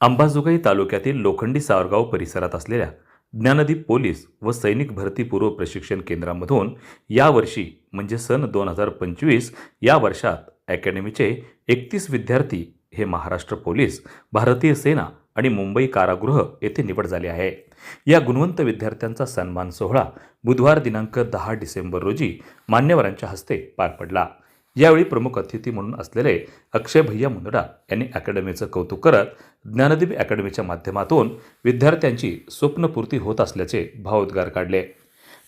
अंबाजोगाई तालुक्यातील लोखंडी सावरगाव परिसरात असलेल्या ज्ञानदीप पोलीस व सैनिक भरतीपूर्व प्रशिक्षण केंद्रामधून यावर्षी म्हणजे सन दोन हजार पंचवीस या वर्षात अकॅडमीचे एकतीस विद्यार्थी हे महाराष्ट्र पोलीस भारतीय सेना आणि मुंबई कारागृह येथे निवड झाली आहे. या गुणवंत विद्यार्थ्यांचा सन्मान सोहळा बुधवार दिनांक दहा डिसेंबर रोजी मान्यवरांच्या हस्ते पार पडला. यावेळी प्रमुख अतिथी म्हणून असलेले अक्षय भैया मुंदडा यांनी अकॅडमीचं कौतुक करत ज्ञानदीप अकॅडमीच्या माध्यमातून विद्यार्थ्यांची स्वप्नपूर्ती होत असल्याचे भावोद्गार काढले.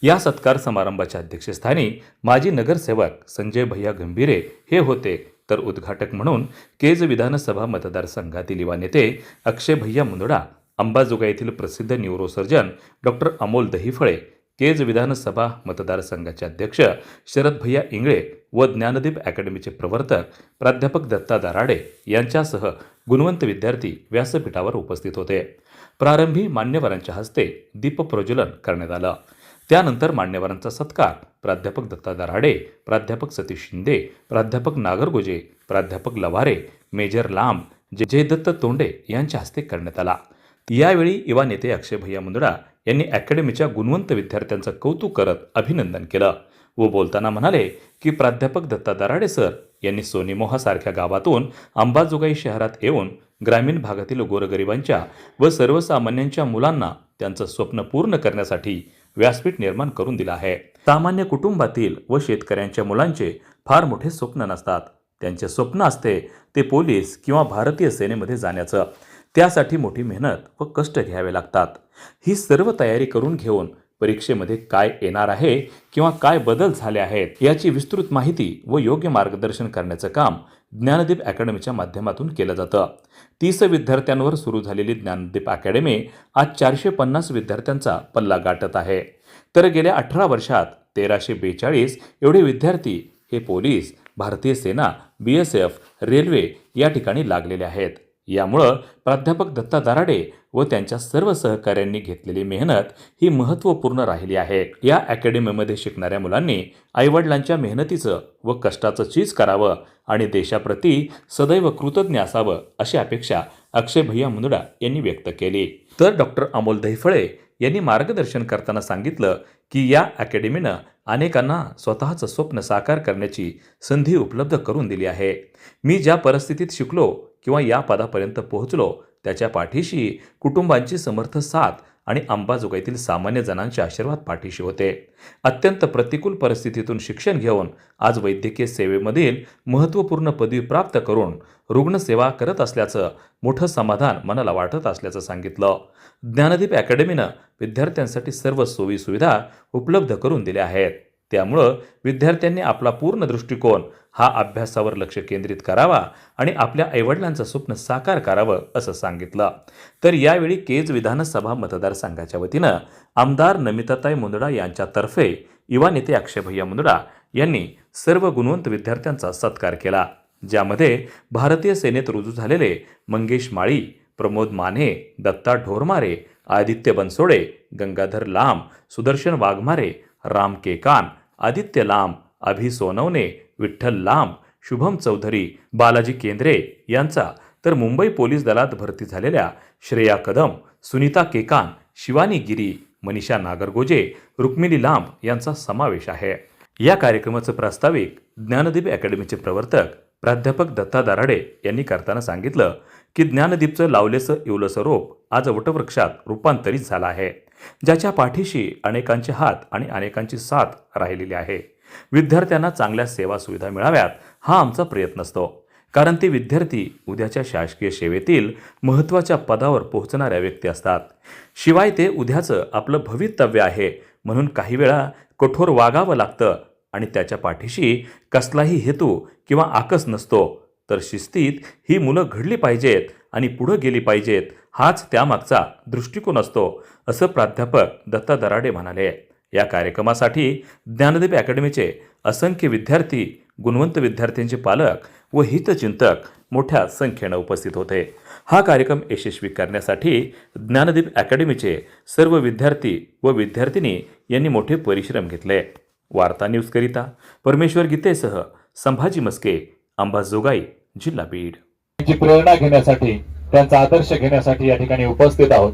या सत्कार समारंभाच्या अध्यक्षस्थानी माजी नगरसेवक संजय भैया गंभीरे हे होते तर उद्घाटक म्हणून केज विधानसभा मतदारसंघातील युवा नेते अक्षय भैया मुंदडा अंबाजोगाई येथील प्रसिद्ध न्यूरोसर्जन डॉक्टर अमोल दहिफळे केज विधानसभा मतदारसंघाचे अध्यक्ष शरद भैया इंगळे व ज्ञानदीप अकॅडमीचे प्रवर्तक प्राध्यापक दत्ता दराडे यांच्यासह गुणवंत विद्यार्थी व्यासपीठावर उपस्थित होते. प्रारंभी मान्यवरांच्या हस्ते दीपप्रज्वलन करण्यात आलं. त्यानंतर मान्यवरांचा सत्कार प्राध्यापक दत्ता दराडे प्राध्यापक सतीश शिंदे प्राध्यापक नागरगोजे प्राध्यापक लवारे मेजर लांब जे जयदत्त तोंडे यांच्या हस्ते करण्यात आला. यावेळी युवा नेते अक्षय भैया मुंदडा यांनी अकॅडमीच्या गुणवंत विद्यार्थ्यांचं कौतुक करत अभिनंदन केलं. व बोलताना म्हणाले की प्राध्यापक दत्ता दराडे सर यांनी सोनीमोहासारख्या गावातून अंबाजोगाई शहरात येऊन ग्रामीण भागातील गोरगरिबांच्या व सर्वसामान्यांच्या मुलांना त्यांचं स्वप्न पूर्ण करण्यासाठी व्यासपीठ निर्माण करून दिलं आहे. सामान्य कुटुंबातील व शेतकऱ्यांच्या मुलांचे फार मोठे स्वप्न नसतात. त्यांचे स्वप्न असते ते पोलीस किंवा भारतीय सेनेमध्ये जाण्याचं. त्यासाठी मोठी मेहनत व कष्ट घ्यावे लागतात. ही सर्व तयारी करून घेऊन परीक्षेमध्ये काय येणार आहे किंवा काय बदल झाले आहेत याची विस्तृत माहिती व योग्य मार्गदर्शन करण्याचं काम ज्ञानदीप अकॅडमीच्या माध्यमातून केलं जातं. तीस विद्यार्थ्यांवर सुरू झालेली ज्ञानदीप अकॅडमी आज चारशे पन्नास विद्यार्थ्यांचा पल्ला गाठत आहे. तर गेल्या अठरा वर्षात तेराशे बेचाळीस एवढे विद्यार्थी हे पोलीस भारतीय सेना बी एस एफ रेल्वे या ठिकाणी लागलेले आहेत. यामुळं प्राध्यापक दत्ता दराडे व त्यांच्या सर्व सहकाऱ्यांनी घेतलेली मेहनत ही महत्त्वपूर्ण राहिली आहे. या अकॅडमीमध्ये शिकणाऱ्या मुलांनी आईवडिलांच्या मेहनतीचं व कष्टाचं चीज करावं आणि देशाप्रती सदैव कृतज्ञ असावं अशी अपेक्षा अक्षय भैया मुंदडा यांनी व्यक्त केली. तर डॉक्टर अमोल दहिफळे यांनी मार्गदर्शन करताना सांगितलं की या अकॅडमीनं अनेकांना स्वतःचं स्वप्न साकार करण्याची संधी उपलब्ध करून दिली आहे. मी ज्या परिस्थितीत शिकलो किंवा या पदापर्यंत पोहोचलो त्याच्या पाठीशी कुटुंबांची समर्थ साथ आणि अंबाजोगाईतील सामान्य जणांचे आशीर्वाद पाठीशी होते. अत्यंत प्रतिकूल परिस्थितीतून शिक्षण घेऊन आज वैद्यकीय सेवेमधील महत्त्वपूर्ण पदवी प्राप्त करून रुग्णसेवा करत असल्याचं मोठं समाधान मनाला वाटत असल्याचं सांगितलं. ज्ञानदीप अकॅडमीनं विद्यार्थ्यांसाठी सर्व सोयीसुविधा उपलब्ध करून दिल्या आहेत. त्यामुळं विद्यार्थ्यांनी आपला पूर्ण दृष्टिकोन हा अभ्यासावर लक्ष केंद्रित करावा आणि आपल्या आईवडिलांचं स्वप्न साकार करावं असं सांगितलं. तर यावेळी केज विधानसभा मतदारसंघाच्या वतीनं आमदार नमिताताई मुंदडा यांच्यातर्फे युवा नेते अक्षय भैया मुंदडा यांनी सर्व गुणवंत विद्यार्थ्यांचा सत्कार केला ज्यामध्ये भारतीय सेनेत रुजू झालेले मंगेश माळी प्रमोद माने दत्ता ढोरमारे आदित्य बनसोडे गंगाधर लांब सुदर्शन वाघमारे राम केकान आदित्य लांब अभि सोनवणे विठ्ठल लांब शुभम चौधरी बालाजी केंद्रे यांचा तर मुंबई पोलीस दलात भरती झालेल्या श्रेया कदम सुनीता केकान शिवानी गिरी मनीषा नागरगोजे रुक्मिणी लांब यांचा समावेश आहे. या कार्यक्रमाचं प्रास्ताविक ज्ञानदीप अकॅडमीचे प्रवर्तक प्राध्यापक दत्ता दराडे यांनी करताना सांगितलं की ज्ञानदीपचं लावलेसं इवलंसं रोप आज वटवृक्षात रूपांतरित झालं आहे. ज्याच्या पाठीशी अनेकांचे हात आणि अनेकांची साथ राहिलेली आहे. विद्यार्थ्यांना चांगल्या सेवा सुविधा मिळाव्यात हा आमचा प्रयत्न असतो. कारण ते विद्यार्थी उद्याच्या शासकीय सेवेतील महत्त्वाच्या पदावर पोहोचणाऱ्या व्यक्ती असतात. शिवाय ते उद्याचं आपलं भवितव्य आहे. म्हणून काही वेळा कठोर वागावं लागतं आणि त्याच्या पाठीशी कसलाही हेतू किंवा आकस नसतो. तर शिस्तीत ही मुलं घडली पाहिजेत आणि पुढं गेली पाहिजेत हाच त्यामागचा दृष्टिकोन असतो असं प्राध्यापक दत्ता दराडे म्हणाले. या कार्यक्रमासाठी ज्ञानदीप अकॅडमीचे असंख्य विद्यार्थी गुणवंत विद्यार्थ्यांचे पालक व हितचिंतक मोठ्या संख्येनं उपस्थित होते. हा कार्यक्रम यशस्वी करण्यासाठी ज्ञानदीप अकॅडमीचे सर्व विद्यार्थी व विद्यार्थिनी यांनी मोठे परिश्रम घेतले. वार्ता न्यूजकरिता परमेश्वर गीतेसह संभाजी मस्के अंबाजोगाई. जिल्हा बीड त्यांची प्रेरणा घेण्यासाठी त्यांचा आदर्श घेण्यासाठी या ठिकाणी उपस्थित आहोत.